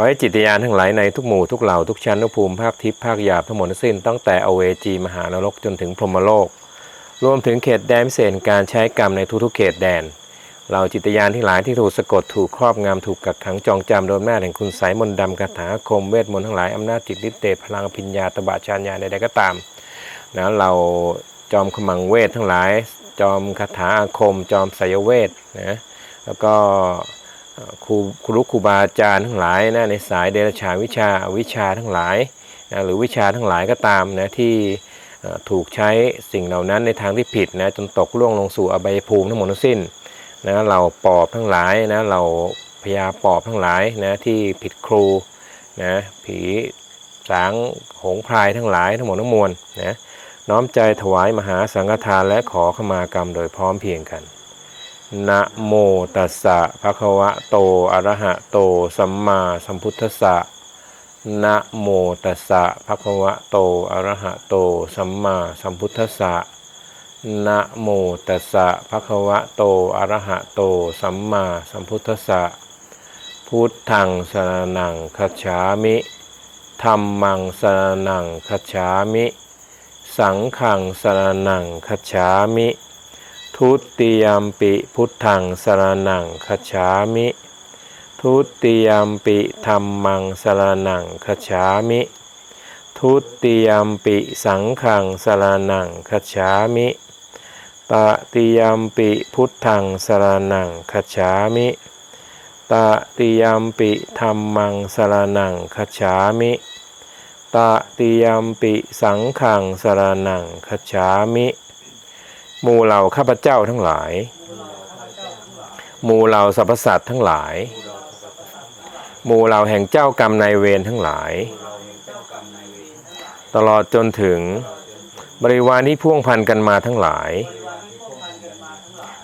ขอให้จิตญาณทั้งหลายในทุกหมู่ทุกเหล่าทุกชั้นทุกภูมิภาคทิพย์ภาคหยาบทั้งหมดทั้งสิ้นตั้งแต่อเวจีมหานรกจนถึงพรหมโลก รวมถึงเขตแดนพิเศษการใช้กรรมในทุกๆเขตแดน เราจิตญาณที่หลายที่ถูกสะกดถูกครอบงำถูกกักขังจองจำโดนแม่แห่งคุณไสยมนต์ดำคาถาคมเวทมนต์ทั้งหลายอำนาจจิตฤทธิ์เดชพลังอภิญญาตบะชานญาใดๆก็ตามนะเราจอมขมังเวททั้งหลาย จอมคาถาอาคม จอมไสยเวทนะแล้วก็ ครูครูครูบาอาจารย์ทั้งหลายนะในสายเดรัจฉานวิชาวิชาทั้งหลายนะหรือวิชาทั้งหลายก็ตามนะที่ถูกใช้สิ่งเหล่านั้นในทางที่ผิดนะจนตกล่วงลงสู่อบายภูมิทั้งหมดทั้งสิ้นนะเราปอบทั้งหลายนะเราพญาปอบทั้งหลายนะที่ผิดครูนะผีสางโหงพรายทั้งหลายทั้งหมดทั้งมวลนะน้อมใจถวายมหาสังฆทานและขอขมากรรมโดยพร้อมเพียงกัน นะโมตัสสะภะคะวะโต อะระหะโต สัมมาสัมพุทธัสสะนะโมตัสสะภะคะวะโต อะระหะโต สัมมาสัมพุทธัสสะนะโมตัสสะภะคะวะโต อะระหะโต สัมมาสัมพุทธัสสะ พุทธังสรนังคัจฉามิธัมมังสรนังคัจฉามิ สังฆังสรนังคัจฉามิ ทุติยมปิพุทธังสรนังคัจฉามิ ทุติยมปิธัมมังสรนังคัจฉามิ ทุติยมปิสังฆังสรนังคัจฉามิตติยมปิพุทธังสรนังคัจฉามิตติยมปิธรรมังสรนังคัจฉามิตติยมปิสังฆังสรนังคัจฉามิ หมู่เหล่าข้าพเจ้าทั้งหลาย หมู่เหล่าสรรพสัตว์ทั้งหลาย หมู่เหล่าแห่งเจ้ากรรมนายเวรทั้งหลาย ตลอดจนถึงบริวารที่พ่วงพันกันมาทั้งหลาย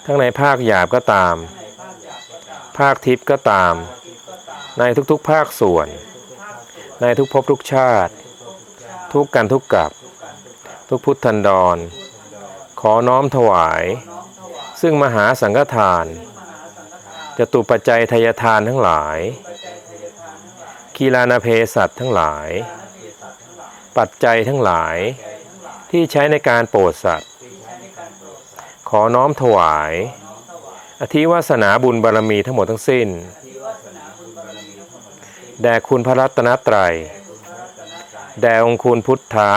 ทั้งในภาคหยาบก็ตาม ภาคทิพย์ก็ตาม ในทุกๆภาคส่วน ในทุกภพทุกชาติ ทุกกันทุกกับ ทุกพุทธันดร ขอน้อมถวาย ซึ่งมหาสังฆทานจะตุปัจจัยทยทานทั้งหลาย กีฬานาเพสัตทั้งหลาย ปัจจัยทั้งหลายที่ใช้ในการโปรดสัตว์ ขอน้อมถวาย อธิวาสนาบุญบารมีทั้งหมดทั้งสิ้น แด่คุณพระรัตนตรัย แด่องคุณพุทธะ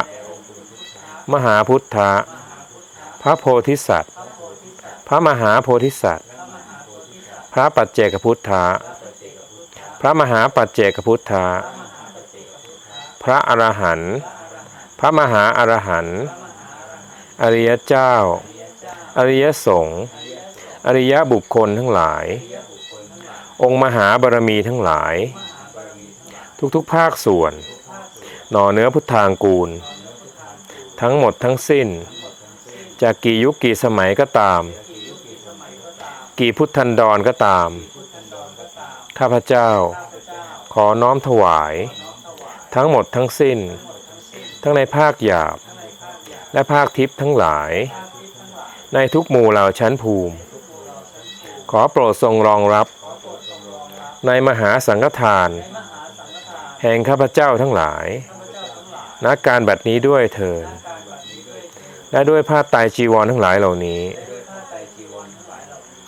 มหาพุทธะ ระโพธิสัตว์ พระมหาโพธิสัตว์ พระปัจเจกพุทธะพระมหาปัจเจกพุทธะพระอรหันต์พระมหาอรหันต์อริยเจ้า อริยสงฆ์อริยบุคคลทั้งหลาย องค์มหาบารมีทั้งหลาย ทุกๆภาคส่วน หน่อเนื้อพุทธางกูล ทั้งหมดทั้งสิ้น จากกี่ยุคกี่สมัยก็ตาม กี่พุทธันดรก็ตาม ข้าพเจ้า ขอน้อมถวาย ทั้งหมดทั้งสิ้น ทั้งในภาคหยาบ และภาคทิพย์ทั้งหลาย ในทุกหมู่เหล่าชั้นภูมิ ขอโปรดทรงรองรับ ในมหาสังฆทาน แห่งข้าพเจ้าทั้งหลายณการบัดนี้ด้วยเถิด และด้วยผ้าไตรจีวรทั้งหลายเหล่านี้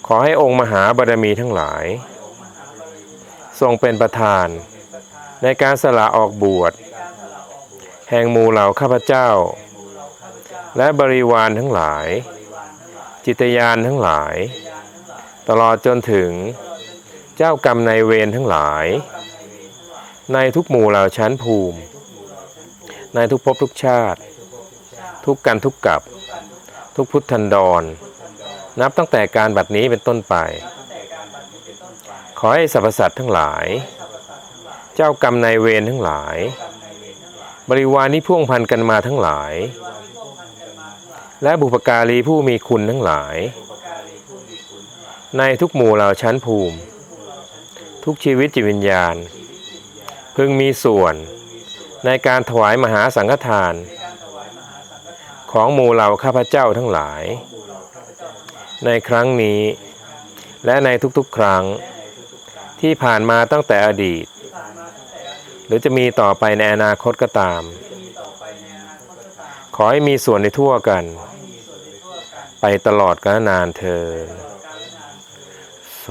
ขอให้องค์มหาบารมีทั้งหลาย ทรงเป็นประธาน ในการสละออกบวช แห่งหมู่เหล่าข้าพเจ้า และบริวารทั้งหลาย จิตยานทั้งหลาย ตลอดจนถึงเจ้ากรรมในเวรทั้งหลาย ในทุกหมู่เหล่าชั้นภูมิ ในทุกภพทุกชาติ ทุกกันทุกกับ ทุกพุทธันดร นับตั้งแต่การบัดนี้เป็นต้นไป ขอให้สรรพสัตว์ทั้งหลาย เจ้ากรรมนายเวรทั้งหลาย บริวารที่พ่วงพันกันมาทั้งหลาย และบุปการีผู้มีคุณทั้งหลาย ในทุกหมู่เหล่าชั้นภูมิ ทุกชีวิตจิตวิญญาณ พึงมีส่วนในการถวายมหาสังฆทาน ของหมู่เหล่าข้าพเจ้าทั้งหลาย ในครั้งนี้ และในทุกๆครั้งที่ผ่านมาตั้งแต่อดีต หรือจะมีต่อไปในอนาคตก็ตาม ขอให้มีส่วนในทั่วกัน ไปตลอดกาลนานเธอโส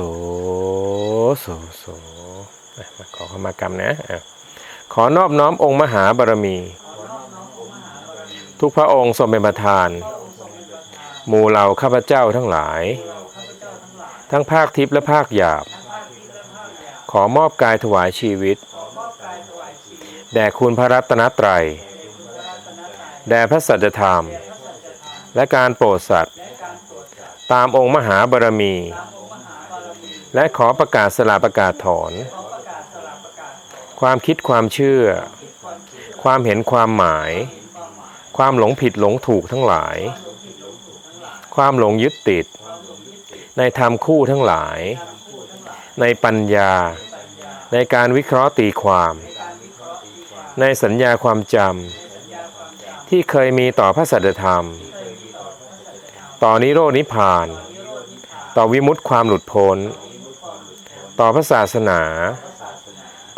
โสโสอะมาขอขมากรรมนะ ขอนอบน้อมองค์มหาบารมี ทุกพระองค์ทรงเป็นประธาน หมู่เหล่าข้าพเจ้าทั้งหลาย ทั้งภาคทิพย์และภาคหยาบ ขอมอบกายถวายชีวิต แด่คุณพระรัตนตรัย แด่พระสัจธรรม และการโปรดสัตว์ ตามองค์มหาบารมี และขอประกาศสลาประกาศถอน ความคิดความเชื่อ ความเห็นความหมาย ความหลงผิดหลงถูกทั้งหลาย ความหลงยึดติด ในธรรมคู่ทั้งหลาย ในปัญญา ในการวิเคราะห์ตีความ ในสัญญาความจำที่เคยมีต่อพระสัจธรรม ต่อนิโรธนิพพาน ต่อวิมุตติความหลุดพ้น ต่อพระศาสนา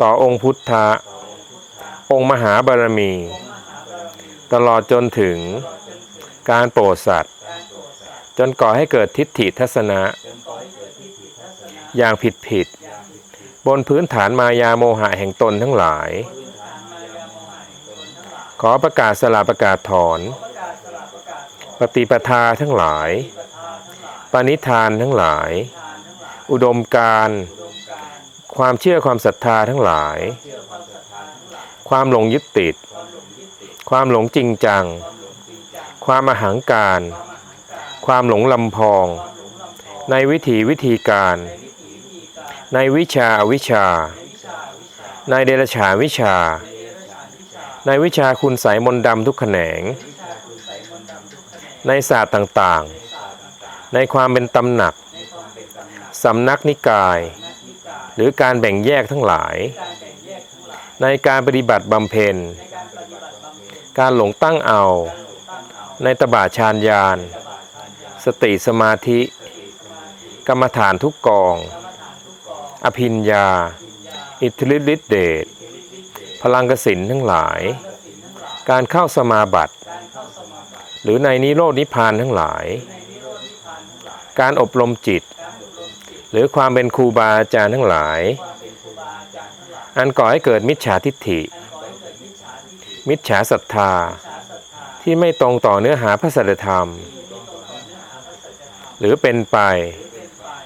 ต่อองค์พุทธะองค์มหาบารมี ตลอดจนถึงการโปรดสัตว์จนก่อให้เกิดทิฏฐิทัศนะ อย่างผิดผิดๆบนพื้นฐานมายาโมหะแห่งตนทั้งหลาย ขอประกาศสลาประกาศถอน ปฏิปทาทั้งหลาย ปณิธานทั้งหลาย อุดมการความเชื่อความศรัทธาทั้งหลาย ความหลงยึดติด ความหลงจริงจัง ความอหังการ ความหลงลำพอง ในวิถีวิธีการ ในวิชาวิชา ในเดรัจฉาวิชา ในวิชาคุณใสยมนต์ดำทุกแขนง ในศาสตร์ต่างๆ ในความเป็นตำหนัก สำนักนิกาย หรือการแบ่งแยกทั้งหลาย ในการปฏิบัติบำเพ็ญ การหลงตั้งเอา ในตบะฌานญาณ สติสมาธิ กรรมฐานทุกกอง อภิญญา อิทธิฤทธิเดช พลังกสินทั้งหลาย การเข้าสมาบัติ หรือในนิโรธนิพานทั้งหลาย การอบรมจิต หรือความเป็นครูบาอาจารย์ทั้งหลาย อันก่อให้เกิดมิจฉาทิฏฐิ มิจฉาศรัทธา ที่ไม่ตรงต่อเนื้อหาพระสัจธรรม หรือเป็นไป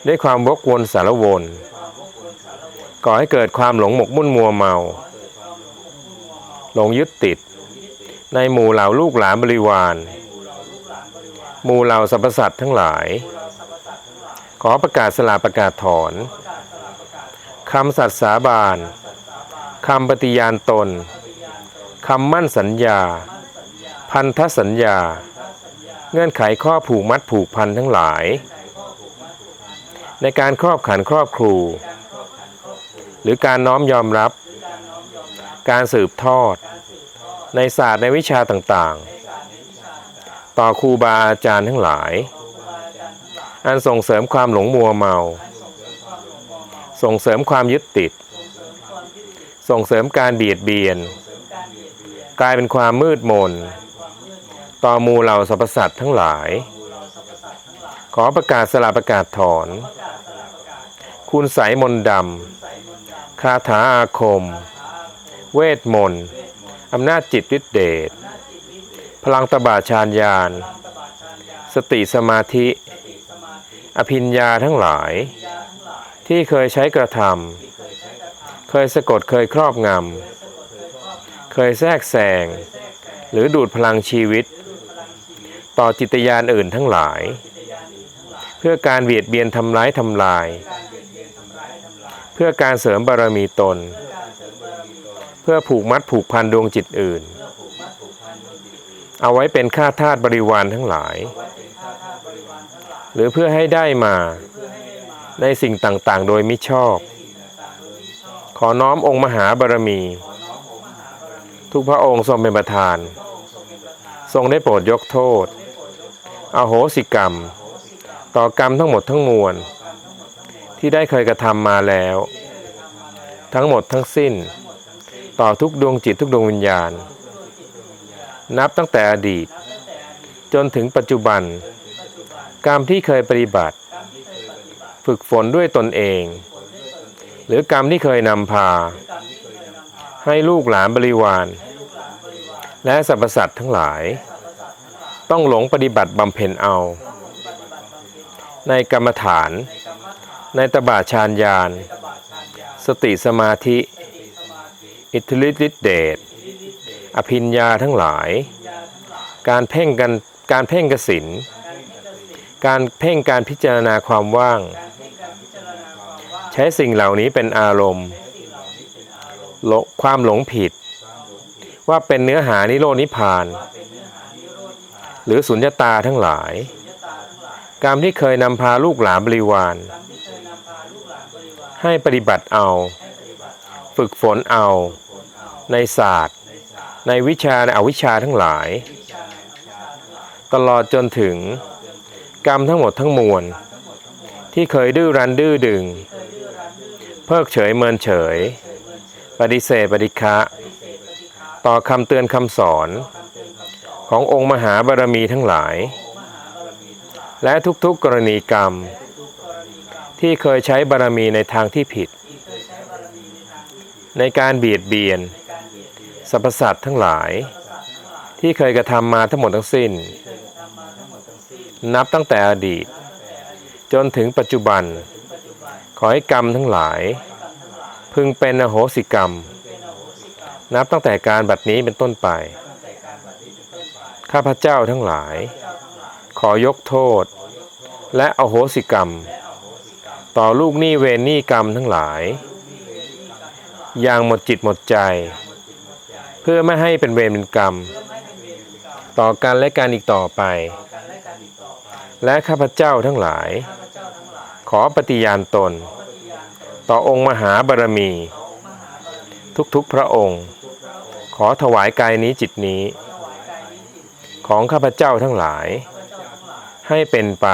ด้วยความวกวนสารวน ก่อให้เกิดความหลงหมกมุ่นมัวเมา หลงยึดติด ในหมู่เหล่าลูกหลานบริวาร หมู่เหล่าสรรพสัตว์ทั้งหลาย ขอประกาศสลาประกาศถอนคำสัตย์สาบานคำปฏิญาณตน คำมั่นสัญญา พันธสัญญา เงื่อนไขข้อผูกมัดผูกพันทั้งหลาย ในการครอบขันครอบครู หรือการน้อมยอมรับ การสืบทอด ในศาสตร์ในวิชาต่างๆ ต่อครูบาอาจารย์ทั้งหลาย อันส่งเสริมความหลงมัวเมา ส่งเสริมความยึดติด ส่งเสริมการเบียดเบียน กลายเป็นความมืดมน ต่อมูเหล่าสรรพสัตว์ทั้งหลาย ขอประกาศสลาประกาศถอน คุณใสยมนดำคาถาอาคม เวทมนต์อำนาจจิตฤทธิเดชพลังตบะฌานญาณ สติสมาธิ อภิญญาทั้งหลาย ที่เคยใช้กระทำเคยสะกดเคยครอบงำ เคยแทรกแซงหรือดูดพลังชีวิต ต่อจิตยานอื่นทั้งหลาย เพื่อการเบียดเบียนทำร้ายทำลาย เพื่อการเสริมบารมีตน เพื่อผูกมัดผูกพันดวงจิตอื่น เอาไว้เป็นค่าทาสบริวารทั้งหลาย หรือเพื่อให้ได้มาในสิ่งต่างๆ โดยมิชอบ ขอน้อมองค์มหาบารมี ทุกพระองค์ทรงเป็นประธาน ทรงได้โปรดยกโทษ อโหสิกรรม ต่อกรรมทั้งหมดทั้งมวล ที่ได้เคยกระทำมาแล้ว ทั้งหมดทั้งสิ้น ต่อทุกดวงจิตทุกดวงวิญญาณ นับตั้งแต่อดีต จนถึงปัจจุบัน กรรมที่เคยปฏิบัติ ฝึกฝนด้วยตนเอง หรือกรรมที่เคยนำพาให้ลูกหลานบริวาร และสรรพสัตว์ทั้งหลาย ต้องหลงปฏิบัติบำเพ็ญเอา ในกรรมฐาน ในตบาฌานญาณ สติสมาธิ อิทธิฤทธิทธเดชอภิญญาทั้งหลาย การเพ่งกันการเพ่งกสินการเพ่งการพิจารณาความว่าง ใช้สิ่งเหล่านี้เป็นอารมณ์ความหลงผิด ว่าเป็นเนื้อหานิโรธนิพพาน หรือสุญญตาทั้งหลาย กรรมที่เคยนำพาลูกหลานบริวาร ให้ปฏิบัติเอา ฝึกฝนเอา ในศาสตร์ ในวิชาในอวิชชาทั้งหลาย ตลอดจนถึง กรรมทั้งหมดทั้งมวล ที่เคยดื้อรั้นดื้อดึง เพิกเฉยเมินเฉย ปฏิเสธปฏิฆะ ต่อคำเตือนคำสอน ขององค์มหาบารมีทั้งหลาย และทุกๆกรณีกรรม ที่เคยใช้บารมีในทางที่ผิด ในการเบียดเบียนสรรพสัตว์ทั้งหลาย ที่เคยกระทำมาทั้งหมดทั้งสิ้น นับตั้งแต่อดีต จนถึงปัจจุบัน ขอให้กรรมทั้งหลาย พึงเป็นอโหสิกรรม นับตั้งแต่การบัดนี้เป็นต้นไป ข้าพเจ้าทั้งหลาย ขอยกโทษ และอโหสิกรรม ต่อลูกหนี้เวรหนี้กรรมทั้งหลาย อย่างหมดจิตหมดใจ เพื่อไม่ให้เป็นเวรเป็นกรรม ต่อกันและการอีกต่อไป และข้าพเจ้าทั้งหลาย ขอปฏิญาณตน ต่อองค์มหาบารมีทุกๆพระองค์ ขอถวายกายนี้จิตนี้ ของข้าพเจ้าทั้งหลาย ให้เป็นไป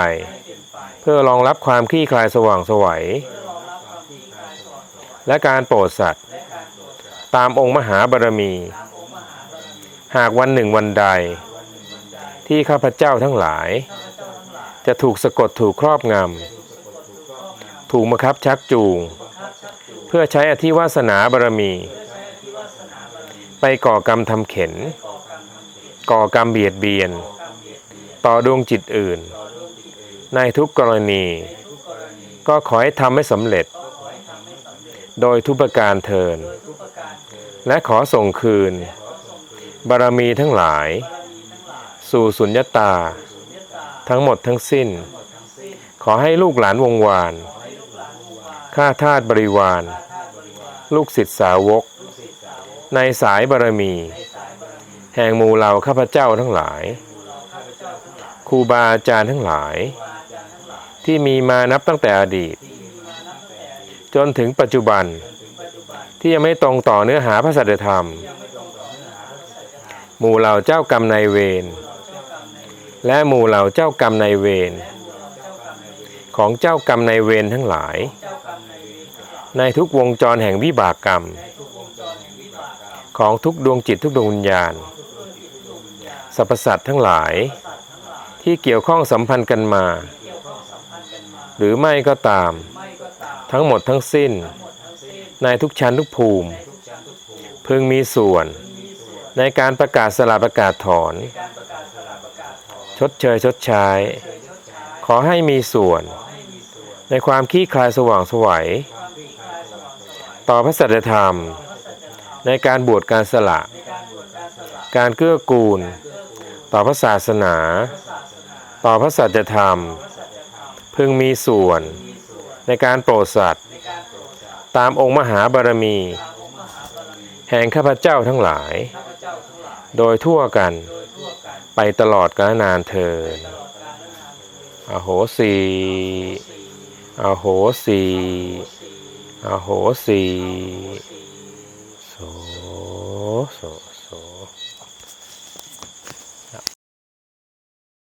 เพื่อรองรับความคลี่คลายสว่างสวัย และการโปรดสัตว์ ตามองค์มหาบารมี หากวันหนึ่งวันใด ที่ข้าพเจ้าทั้งหลาย จะถูกสะกดถูกครอบงำ ถูกบังคับชักจูง เพื่อใช้อธิวาสนาบารมี ไปก่อกรรมทำเข็น ก่อกรรมเบียดเบียน ต่อดวงจิตอื่น ในทุกกรณี ก็ขอให้ทำให้สำเร็จ โดยทุกประการเทิน และขอส่งคืน บารมีทั้งหลาย สู่สุญญตา ทั้งหมดทั้งสิ้น ขอให้ลูกหลานวงวาน ข้าทาสบริวาร ลูกศิษย์สาวก ในสายบารมี แห่งหมู่เหล่าข้าพเจ้าทั้งหลายครูบาอาจารย์ทั้งหลาย ที่มีมานับตั้งแต่อดีต จนถึงปัจจุบัน ที่ยังไม่ตรงต่อเนื้อหาพระสัจธรรม หมู่เหล่าเจ้ากรรมนายเวรและหมู่เหล่าเจ้ากรรมนายเวรของเจ้ากรรมนายเวรทั้งหลาย ในทุกวงจรแห่งวิบากกรรม ของทุกดวงจิตทุกดวงวิญญาณสรรพสัตว์ทั้งหลาย ที่เกี่ยวข้องสัมพันธ์กันมา หรือไม่ก็ตาม ทั้งหมดทั้งสิ้น ในทุกชั้นทุกภูมิ พึงมีส่วน ในการประกาศสละประกาศถอน ชดเชยชดใช้ ขอให้มีส่วน ในความขี้คลายสว่างสวยต่อพระสัจธรรม ในการบวชการสละ การเกื้อกูล ต่อพระศาสนา ต่อพระสัจธรรม พึงมีส่วน ในการโปรดสัตว์ตามองค์มหาบารมี แห่งข้าพเจ้าทั้งหลาย โดยทั่วกันไปตลอดกาลนานเทินอโหสีอโหสีอโหสี โสโส